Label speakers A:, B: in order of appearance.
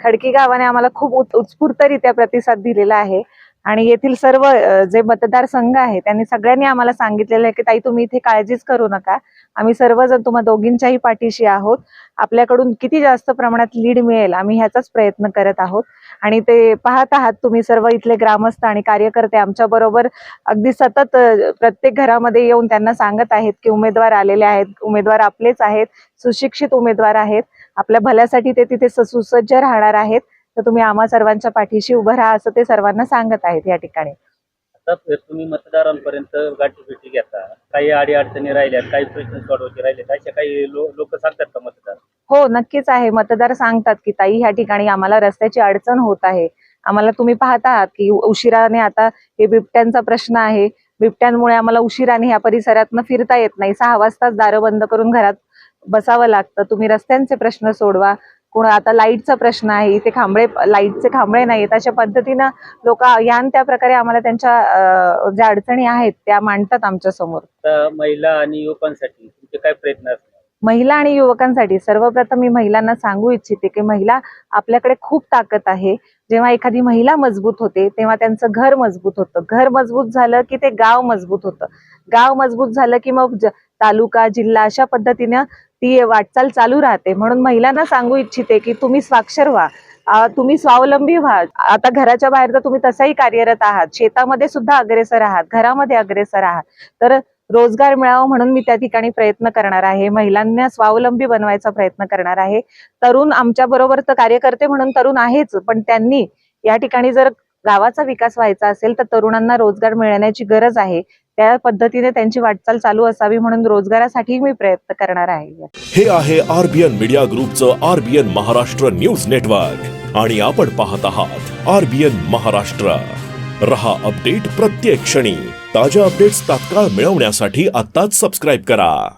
A: खडकी गावाने आम्हाला खूप उत्स्फूर्तरित्या प्रतिसाद दिलेला आहे. आणि येथील सर्व जे मतदारसंघ आहे त्यांनी सगळ्यांनी आम्हाला सांगितलेलं आहे की ताई तुम्ही इथे काळजीच करू नका. आम्ही सर्वजण तुम्हा दोघींच्याही पाठीशी आहोत. आपल्याकडून किती जास्त प्रमाणात लीड मिळेल आम्ही ह्याचाच प्रयत्न करत आहोत. आणि ते पाहत आहात तुम्ही सर्व इथले ग्रामस्थ आणि कार्यकर्ते आमच्या बरोबर अगदी सतत प्रत्येक घरामध्ये येऊन त्यांना सांगत आहेत की उमेदवार आलेले आहेत उमेदवार आपलेच आहेत सुशिक्षित उमेदवार आहेत. आपल्या भल्यासाठी ते तिथे सुसज्ज राहणार आहेत. तर तुम्ही आम्हा सर्वांच्या पाठीशी उभं राहा असं ते सर्वांना सांगत आहेत या ठिकाणी.
B: आता तुम्ही मतदारांपर्यंत घेता. काही अडी अडचणी काही प्रश्न सोडवायचे राहिलेत अशा काही लोक सांगतात का मतदार?
A: हो नक्कीच आहे. मतदार सांगतात की ताई ह्या ठिकाणी आम्हाला रस्त्याची अडचण होत आहे. आम्हाला तुम्ही पाहत आहात की उशिराने आता हे बिबट्यांचा प्रश्न आहे. बिबट्यांमुळे आम्हाला उशिराने ह्या परिसरातनं फिरता येत नाही. सहा वाजताच दारं बंद करून घरात बसावं लागतं. तुम्ही रस्त्यांचे प्रश्न सोडवा. कोण आता लाईटचा प्रश्न आहे इथे खांबळे लाईटचे खांबळे नाहीत अशा पद्धतीनं लोक यान त्या प्रकारे आम्हाला त्यांच्या ज्या अडचणी आहेत त्या मांडतात
B: आमच्यासमोर. महिला आणि युवकांसाठी तुमचे काय प्रयत्न
A: महिला आणि युवकांसाठी सर्वप्रथम मी महिलांना सांगू इच्छिते की महिला आपल्याकडे खूप ताकद आहे. जेव्हा एखादी महिला मजबूत होते तेव्हा त्यांचं घर मजबूत होतं. घर मजबूत झालं की ते गाव मजबूत होतं. गाव मजबूत झालं की मग तालुका जिल्हा अशा पद्धतीनं ती वाटचाल चालू राहते. म्हणून महिलांना सांगू इच्छिते की तुम्ही स्वाक्षर व्हा. तुम्ही स्वावलंबी व्हा. आता घराच्या बाहेर तर तुम्ही तसाही कार्यरत आहात. शेतामध्ये सुद्धा अग्रेसर आहात. घरामध्ये अग्रेसर आहात. तर रोजगार मिळावा म्हणून मी त्या ठिकाणी प्रयत्न करणार आहे. महिलांना स्वावलंबी बनवायचा प्रयत्न करणार आहे. तरुण आमच्या बरोबर तर कार्यकर्ते म्हणून तरुण आहेच. पण त्यांनी या ठिकाणी जर गावाचा विकास व्हायचा असेल तर तरुणांना रोजगार मिळण्याची गरज आहे. त्या पद्धतीने त्यांची वाटचाल चालू असावी म्हणून रोजगारासाठी मी प्रयत्न करणार आहे.
C: हे आहे आरबीएन मीडिया ग्रुपचं आरबीएन महाराष्ट्र न्यूज नेटवर्क. आणि आपण पाहत आहात आरबीएन महाराष्ट्र. रहा अपडेट प्रत्येक क्षणी. ताज्या अपडेट्स तात्काळ मिळवण्यासाठी आत्ताच सबस्क्राईब करा.